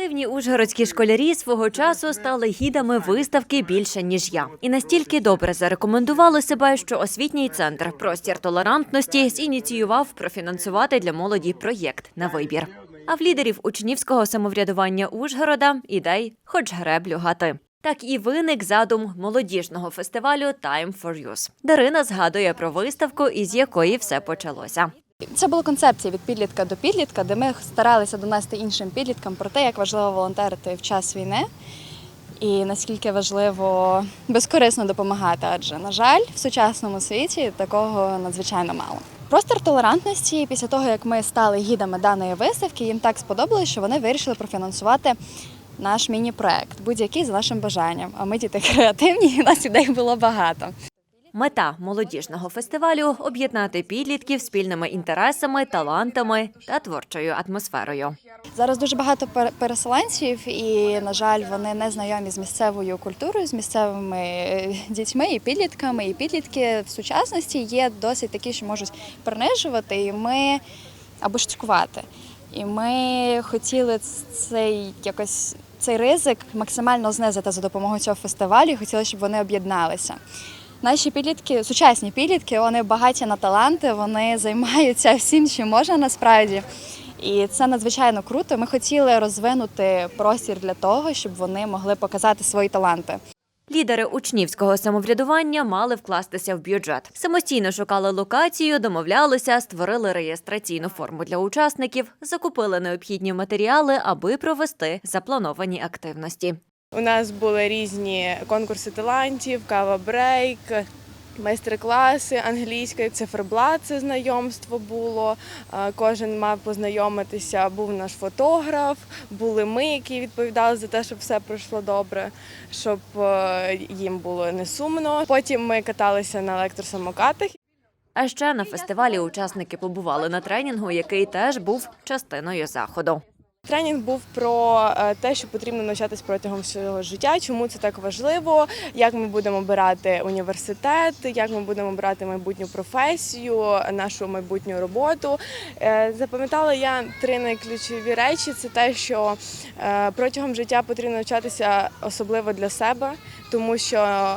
Креативні ужгородські школярі свого часу стали гідами виставки більше ніж я, і настільки добре зарекомендували себе, що освітній центр простір толерантності зініціював профінансувати для молоді проєкт на вибір. А в лідерів учнівського самоврядування Ужгорода ідей хоч греблю гати. Так і виник задум молодіжного фестивалю Time for Youth. Дарина згадує про виставку, із якої все почалося. Це була концепція від підлітка до підлітка, де ми старалися донести іншим підліткам про те, як важливо волонтерити в час війни і наскільки важливо безкорисно допомагати. Адже, на жаль, в сучасному світі такого надзвичайно мало. Простір толерантності після того, як ми стали гідами даної виставки, їм так сподобалось, що вони вирішили профінансувати наш міні-проект, будь-який за нашим бажанням. А ми діти креативні, і нас ідей було багато. Мета молодіжного фестивалю об'єднати підлітків спільними інтересами, талантами та творчою атмосферою. Зараз дуже багато пер- переселенців, і на жаль, вони не знайомі з місцевою культурою, з місцевими е, дітьми і підлітками. І підлітки в сучасності є досить такі, що можуть принижувати, і ми або штрикувати. І ми хотіли цей якось цей ризик максимально знизити за допомогою цього фестивалю. і Хотіли, щоб вони об'єдналися. Наші підлітки, сучасні підлітки, вони багаті на таланти, вони займаються всім, чим можна насправді. І це надзвичайно круто. Ми хотіли розвинути простір для того, щоб вони могли показати свої таланти. Лідери учнівського самоврядування мали вкластися в бюджет. Самостійно шукали локацію, домовлялися, створили реєстраційну форму для учасників, закупили необхідні матеріали, аби провести заплановані активності. У нас були різні конкурси талантів, кава брейк, майстер-класи англійської, циферблат, це знайомство було. Е, Кожен мав познайомитися. Був наш фотограф, були ми, які відповідали за те, щоб все пройшло добре, щоб е, їм було не сумно. Потім ми каталися на електросамокатах. А ще на фестивалі учасники побували на тренінгу, який теж був частиною заходу. Тренінг був про е, те, що потрібно навчатись протягом всього життя, чому це так важливо, як ми будемо обирати університет, як ми будемо обирати майбутню професію, нашу майбутню роботу. Е, Запам'ятала я три найключові речі: це те, що е, протягом життя потрібно навчатися особливо для себе, тому що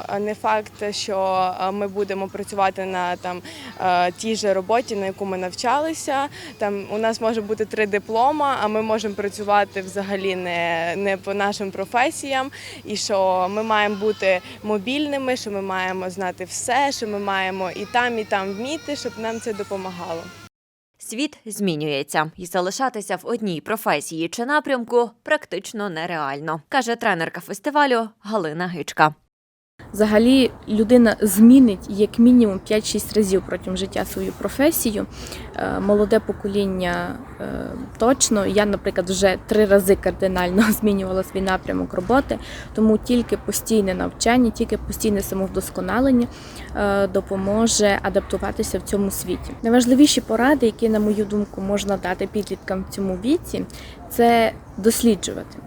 е, не факт, що е, ми будемо працювати на там е, тій же роботі, на яку ми навчалися. Там у нас може бути три диплома, а ми можемо працювати взагалі не, не по нашим професіям. І що ми маємо бути мобільними, що ми маємо знати все, що ми маємо і там, і там вміти, щоб нам це допомагало. Світ змінюється, і залишатися в одній професії чи напрямку практично нереально, каже тренерка фестивалю Галина Гичка. Взагалі людина змінить як мінімум 5-6 разів протягом життя свою професію. Е, Молоде покоління е, точно. Я, наприклад, вже три рази кардинально змінювала свій напрямок роботи, тому тільки постійне навчання, тільки постійне самовдосконалення е, допоможе адаптуватися в цьому світі. Найважливіші поради, які, на мою думку, можна дати підліткам в цьому віці, це досліджувати.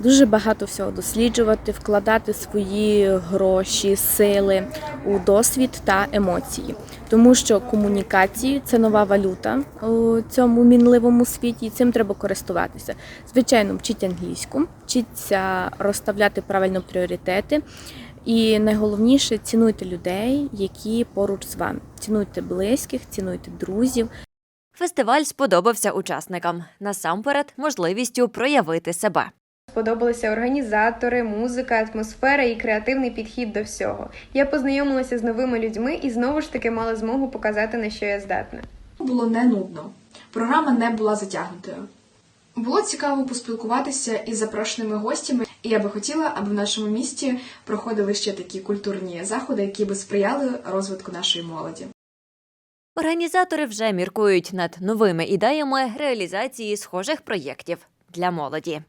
Дуже багато всього досліджувати, вкладати свої гроші, сили у досвід та емоції, тому що комунікації це нова валюта у цьому мінливому світі, і цим треба користуватися. Звичайно, вчіть англійську, вчіться розставляти правильно пріоритети. І найголовніше цінуйте людей, які поруч з вами. Цінуйте близьких, цінуйте друзів, Фестиваль сподобався учасникам насамперед можливістю проявити себе. Сподобалися організатори, музика, атмосфера і креативний підхід до всього. Я познайомилася з новими людьми і знову ж таки мала змогу показати на що я здатна. Було не нудно. Програма не була затягнутою. Було цікаво поспілкуватися із запрошеними гостями, і я би хотіла, аби в нашому місті проходили ще такі культурні заходи, які би сприяли розвитку нашої молоді. Організатори вже міркують над новими ідеями реалізації схожих проєктів для молоді.